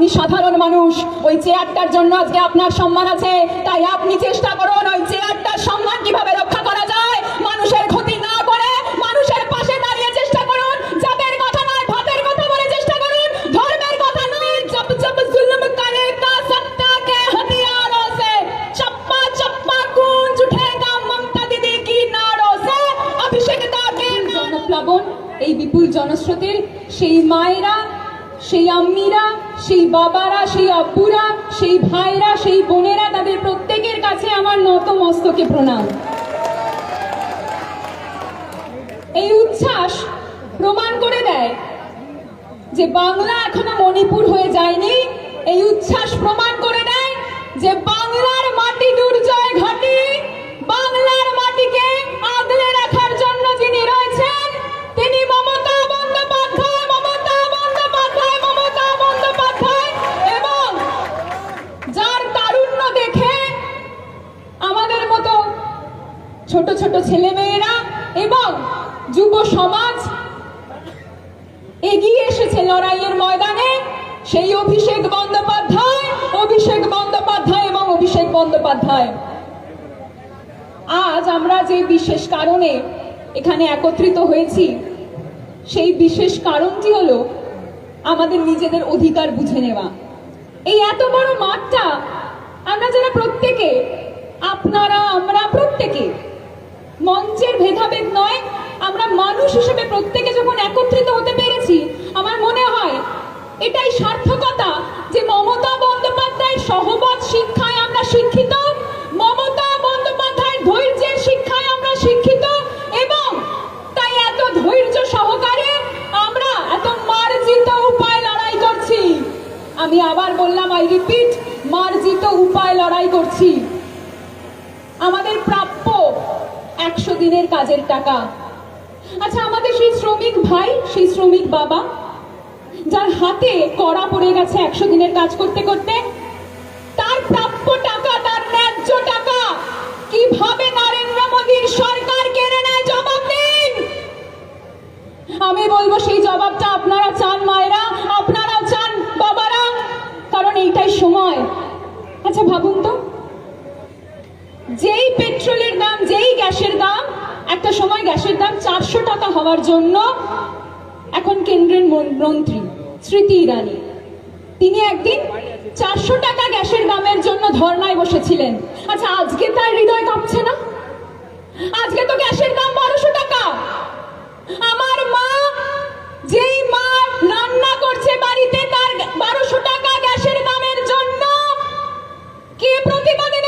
আপনি সাধারণ মানুষ ওই চেয়ারটার জন্য আজকে আপনার সম্মান আছে তাই আপনি চেষ্টা করুন ওই চেয়ারটার সম্মান কীভাবে রক্ষা করা যায়। মানুষের ক্ষতি না করে মানুষের পাশে দাঁড়িয়ে চেষ্টা করুন জাতের কথা নয় ভাতের কথা বলে চেষ্টা করুন ধর্মের কথা নয়। জব জব জুলম করে কা সত্তা কে হাতিয়ার সে চপ্পা চপ্পা কুঞ্জ উঠেগা মমতা দিদি কি নাড়ো সে অভিষেক দাকে জনপ্লাবন এই বিপুল জনশ্রুতির সেই মায়েরা সেই আম্মিরা সেই বাবারা, সেই অপুরা সেই ভাইরা, সেই বোনেরা তাদের প্রত্যেকের কাছে আমার নত মস্তকে প্রণাম। এই উচ্ছ্বাস প্রমাণ করে দেয় যে বাংলা এখনও মণিপুর হয়ে যায়নি। এই উচ্ছ্বাস প্রমাণ করে দেয় যে বাংলার ছেলেমেয়েরা এবং যুব সমাজ। এগিয়ে এসেছে লড়াইয়ের ময়দানে। সেই অভিষেক বন্দ্যোপাধ্যায় অভিষেক বন্দ্যোপাধ্যায় এবং অভিষেক বন্দ্যোপাধ্যায়। আজ আমরা যে বিশেষ কারণে এখানে একত্রিত হয়েছি, সেই বিশেষ কারণটি হলো আমাদের নিজেদের অধিকার বুঝে নেওয়া। এই এত বড় মাঠটা আমরা যারা প্রত্যেকে, আপনারা, আমরা প্রত্যেকে মঞ্চের ভেদাভেদ নয়। আমরা মানুষ হিসেবে প্রত্যেকে যখন একত্রিত হতে পেরেছি, আমার মনে হয় এটাই সার্থকতা যে মমতা বন্দ্যোপাধ্যায়ের সহবত শিক্ষায় আমরা শিক্ষিত, মমতা বন্দ্যোপাধ্যায়ের ধৈর্যের শিক্ষায় আমরা শিক্ষিত এবং তাই এত ধৈর্য সহকারে আমরা এত মার্জিত উপায় লড়াই করছি। আমি আবার বললাম আই রিপিট মার্জিত উপায় লড়াই করছি। একশো দিনের কাজের টাকা। আচ্ছা আমাদের সেই শ্রমিক ভাই, সেই শ্রমিক বাবা, যার হাতে কড়া পড়ে গেছে একশো দিনের কাজ করতে করতে, তার প্রাপ্য টাকা, তার ন্যায্য টাকা কীভাবে নরেন্দ্র মোদীর সরকার কেড়ে নেয় জবাব দিন? আমি বলব সেই জবাবটা আপনারা চান মায়েরা, আপনারাও চান বাবারা, কারণ এইটাই সময়। আচ্ছা ভাবুন তো। যেই পেট্রোলের দাম, যেই গ্যাসের দাম, একটা সময় গ্যাসের দাম চারশো টাকা হওয়ার জন্য এখন কেন্দ্রের মন্ত্রী স্মৃতি ইরানি, তিনি একদিন চারশো টাকা গ্যাসের দামের জন্য ধর্নায় বসেছিলেন। আচ্ছা আজকে তার হৃদয় কাঁপছে না? আজকে তো গ্যাসের দাম বারোশো টাকা। আমার মা, যেই মা রান্না করছে বাড়িতে তার বারোশো টাকা গ্যাসের দামের জন্য, কে প্রতিবাদে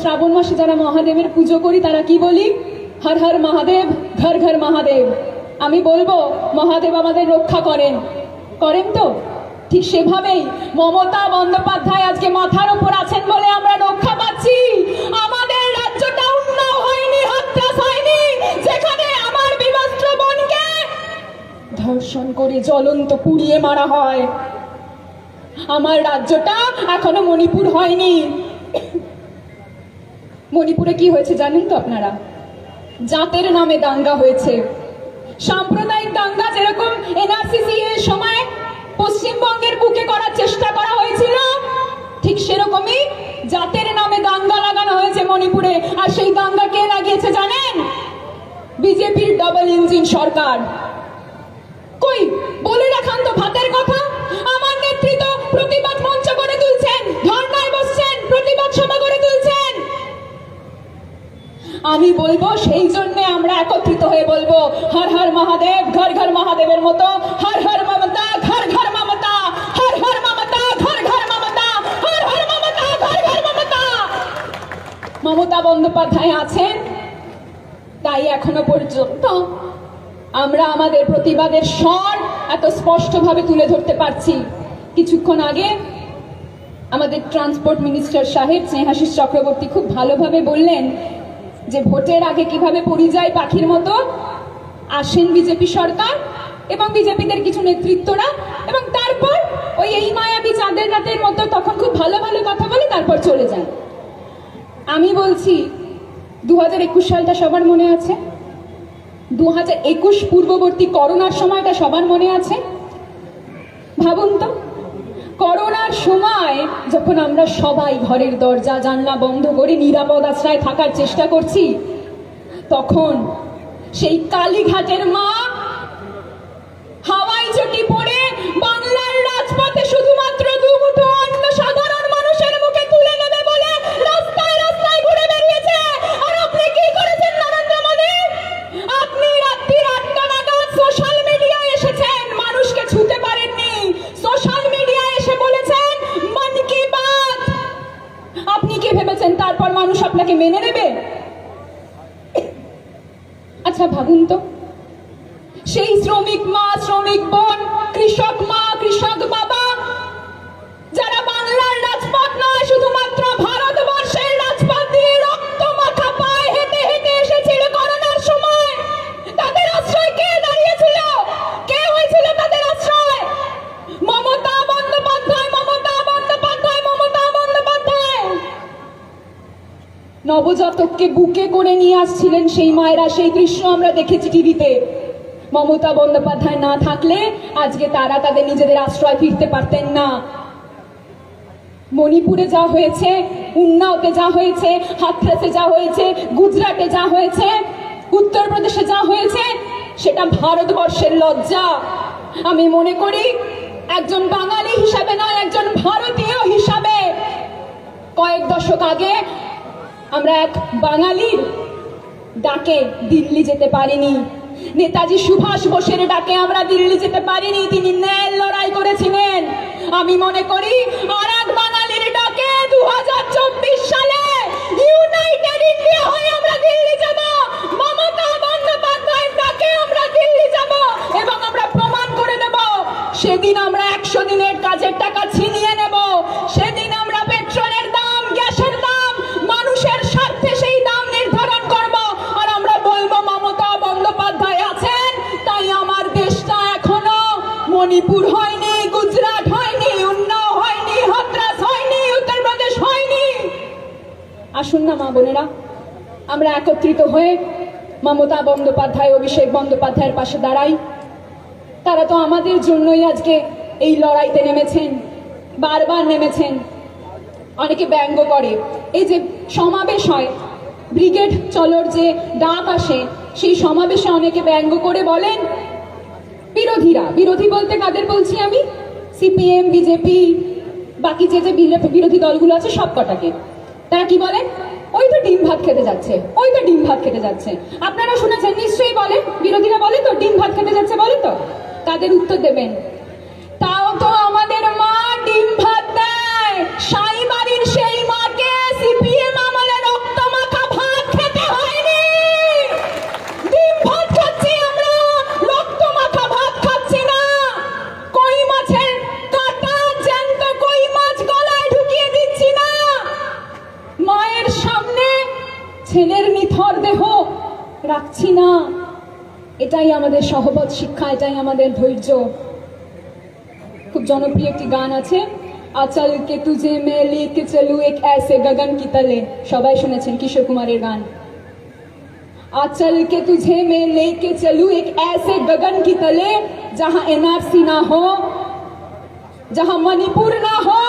শ্রাবণ মাসে যারা মহাদেবের পুজো করি, তারা কি বলি? হর হর মহাদেব, ঘর ঘর মহাদেব। আমি বলব, মহাদেব আমাদের রক্ষা করেন। করেন তো? ঠিক সেভাবেই মমতা বন্দ্যোপাধ্যায় আজকে মাথার উপর আছেন বলে আমরা রক্ষা পাচ্ছি। আমাদের রাজ্যটা উন্নয়ন হয়নি হত্যাস হয়নি। যেখানে আমার বিবস্ত্র বোনকে ধর্ষণ করে জ্বলন্ত পুড়িয়ে মারা হয়। আমার রাজ্যটা এখনও মণিপুর হয়নি। মণিপুরে কি হয়েছে জানেন তো আপনারা? জাতের নামে দাঙ্গা হয়েছে। সাম্প্রদায়িক দাঙ্গা যেরকম এনআরসিসি এর সময় পশ্চিমবঙ্গের বুকে করার চেষ্টা করা হয়েছিল, ঠিক সেরকমই জাতের নামে দাঙ্গা লাগানো হয়েছে মণিপুরে। আর সেই দাঙ্গা কে লাগিয়েছে জানেন? বিজেপির ডাবল ইঞ্জিন সরকার। কই? বলে দেখান তো ভাতের কথা। আমার নেতৃত্ব প্রতিবাদ মঞ্চ করে তুলছেন, ধর্নায় বসছেন, প্রতিবাদ সভা করে তুলছেন। আমি বলব, সেই জন্য আমরা একত্রিত হয়ে বলব, হর হর মহাদেব, ঘর ঘর মহাদেবের মতো, হর হর মমতা, ঘর ঘর মমতা, হর হর মমতা, ঘর ঘর মমতা, হর হর মমতা, ঘর ঘর মমতা। মমতা বন্দ্যোপাধ্যায় আছেন, তাই এখনও পর্যন্ত আমরা আমাদের প্রতিবাদের স্বর এত স্পষ্টভাবে তুলে ধরতে পারছি। কিছুক্ষণ আগে আমাদের ট্রান্সপোর্ট মিনিস্টার সাহেব স্নেহাশিস চক্রবর্তী খুব ভালোভাবে বললেন যে ভোটের আগে কীভাবে পরিযায় পাখির মতো আসেন বিজেপি সরকার এবং বিজেপিদের কিছু নেতৃত্বরা এবং তারপর ওই এই মায়াবী চাঁদের রাতের মতো তখন খুব ভালো ভালো কথা বলে তারপর চলে যান। আমি বলছি দু হাজার একুশ সালটা সবার মনে আছে? দু হাজার একুশ পূর্ববর্তী করোনার সময়টা সবার মনে আছে? ভাবুন তো। করোনার সময় যখন আমরা সবাই ঘরের দরজা, জানলা বন্ধ করে নিরাপদ আশ্রয় থাকার চেষ্টা করছি, তখন সেই কালীঘাটের মা হাওয়াই চটি পরে বাংলার রাজপথে শুধুমাত্র দু মুঠো অন্ন সাধারণ মানুষের মুখে তুলে নেবে বলে রাস্তায় রাস্তায় ঘুরে বেরিয়েছে আর আপনি কি করেছেন নরেন্দ্র মোদী আপনি রাত্রির আটটা নাগাদ সোশ্যাল মিডিয়ায় এসেছেন মানুষকে ছুতে পারেননি সোশ্যাল মিডিয়ায় এসে বলেছেন মন কি বাত আপনি কি ভেবেছেন তারপর মানুষ আপনাকে মেনে নেবে আচ্ছা ভাবুন তো সেই শ্রমিক মা, শ্রমিক বোন, কৃষক মা, কৃষক বাবা, যারা বাংলার রাজপথ নয়, শুধুমাত্র ভারতবর্ষের রাজপথ দিয়ে রক্ত মাখা পায়ে হেঁটে হেঁটে এসেছিল করোনার সময়। তাদের আশ্রয় কে দাঁড়িয়েছিল? কে হয়েছিল তাদের আশ্রয়? মমতা বন্দ্যোপাধ্যায় মমতা বন্দ্যোপাধ্যায় মমতা বন্দ্যোপাধ্যায়। নবজাতককে বুকে করে নিয়ে আসছিলেন সেই মায়েরা। সেই দৃশ্য আমরা দেখেছি টিভিতে। মমতা বন্দ্যোপাধ্যায় না থাকলে আজকে তারা তাদের নিজেদের আশ্রয় ফিরতে পারতেন না। মণিপুরে যা হয়েছে, উন্নাওতে যা হয়েছে হাথরাসে যা হয়েছে, গুজরাটে যা হয়েছে, উত্তরপ্রদেশে যা হয়েছে, সেটা ভারতবর্ষের লজ্জা। আমি মনে করি একজন বাঙালি হিসাবে নয়, একজন ভারতীয় হিসাবে। কয়েক দশক আগে আমরা এক বাঙালির ডাকে দিল্লি যেতে পারিনি। নেতাজি সুভাষ বোসের ডাকে আমরা দিল্লি যেতে পারিনি, তিনি ন্যায় লড়াই করেছিলেন। আমি মনে করি আর এক মণিপুর হয়নি, গুজরাট হয়নি, উন্নাও হয়নি, হাতরাস হয়নি, উত্তরপ্রদেশ হয়নি। আসুন না, মা বোনেরা, আমরা একত্রিত হয়ে মমতা বন্দ্যোপাধ্যায়, অভিষেক বন্দ্যোপাধ্যায়ের পাশে দাঁড়াই। তারা তো আমাদের জন্যই আজকে এই লড়াইতে নেমেছেন, বারবার নেমেছেন। অনেকে ব্যঙ্গ করে। এই যে সমাবেশ হয়, ব্রিগেড চলোর যে ডাক আসে, সেই সমাবেশে অনেকে ব্যঙ্গ করে বলেন বিরোধীরা, বিরোধী বলতে কাদের বলছি আমি? সিপিএম, বিজেপি, বাকি যে যে বিরোধী দলগুলো আছে সব কটাকে তারা কি বলে? ওই তো ডিম ভাত খেতে যাচ্ছে, ওই তো ডিম ভাত খেতে যাচ্ছে। আপনারা শুনেছেন, নিশ্চয়ই বলে বিরোধীরা বলে তো ডিম ভাত খেতে যাচ্ছে বলে তো? তাদের উত্তর দেবেন। তাও তো আমাদের মা ডিম ভাত দেয় রাখছি না। এটাই আমাদের সহবত শিক্ষা, এটাই আমাদের ধৈর্য। খুব জনপ্রিয় একটি গান আছে, আচল কে তুজে মে লিখে চলু এক এসে গগন কি তলে। সবাই শুনেছেন কিশোর কুমারের গান। আচল কে তুঝে মে কে চলু এক এসে গগন কি তলে, যাহা এনআরসি না হো, যাহা মণিপুর না হো,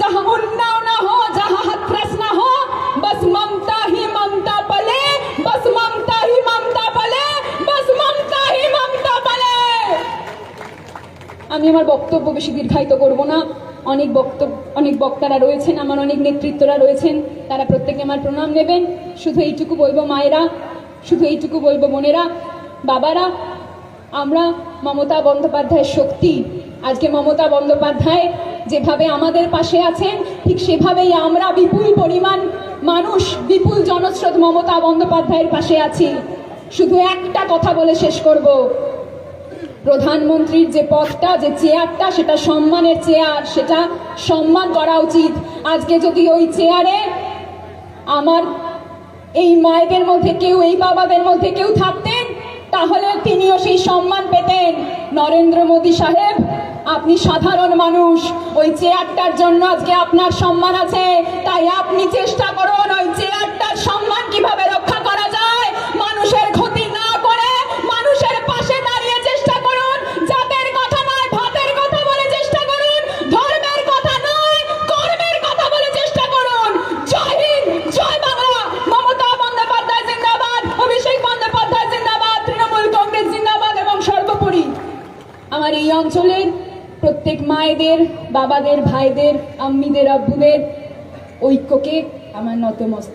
যাহা উন্নাও না হো, যাহা আমি আমার বক্তব্য বেশি দীর্ঘায়িত করব না। অনেক বক্তব্য অনেক বক্তারা রয়েছেন, আমার অনেক নেতৃত্বরা রয়েছেন। তারা প্রত্যেকে আমার প্রণাম নেবেন। শুধু এইটুকু বলব মায়েরা, শুধু এইটুকু বলব বোনেরা, বাবারা, আমরা মমতা বন্দ্যোপাধ্যায়ের শক্তি। আজকে মমতা বন্দ্যোপাধ্যায় যেভাবে আমাদের পাশে আছেন, ঠিক সেভাবেই আমরা বিপুল পরিমাণ মানুষ, বিপুল জনস্রোত মমতা বন্দ্যোপাধ্যায়ের পাশে আছি। শুধু একটা কথা বলে শেষ করব। প্রধানমন্ত্রীর যে পদটা, যে চেয়ারটা, সেটা সম্মানের চেয়ার, সেটা সম্মান করা উচিত। আজকে যদি ওই চেয়ারে আমার এই মায়েদের মধ্যে কেউ, এই বাবাদের মধ্যে কেউ থাকতেন, তাহলে তিনিও সেই সম্মান পেতেন। নরেন্দ্র মোদী সাহেব, আপনি সাধারণ মানুষ, ওই চেয়ারটার জন্য আজকে আপনার সম্মান আছে। তাই আপনি চেষ্টা করুন ওই চেয়ারটার সম্মান কীভাবে রক্ষা করা যায় মানুষের ক্ষতি না করে মানুষের পাশে দাঁড়িয়ে চেষ্টা করুন জাতের কথা নয় ভাতের কথা বলে চেষ্টা করুন ধর্মের কথা নয় কর্মের কথা বলে চেষ্টা করুন জয় হিন্দ জয় বাংলা মমতা বন্দ্যোপাধ্যায় জিন্দাবাদ অভিষেক বন্দ্যোপাধ্যায় জিন্দাবাদ তৃণমূল কংগ্রেস জিন্দাবাদ এবং সর্বোপরি আমার এই অঞ্চলের প্রত্যেক মায়েদের, বাবাদের, ভাইদের, আম্মিদের, আব্বুদের ঐক্যকে আমার নতমস্ত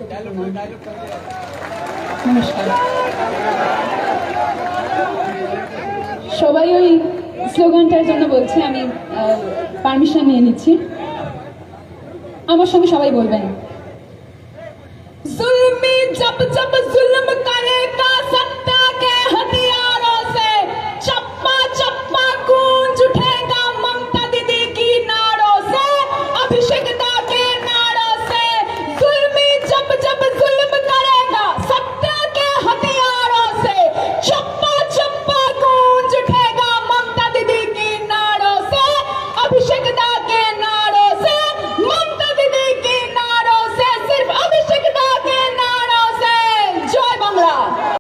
নমস্কার। সবাই ওই স্লোগানটার জন্য বলছে, আমি পারমিশন নিয়ে নিচ্ছি। আমার সঙ্গে সবাই বলবেন। জুলমি জপ জপ জুলম করে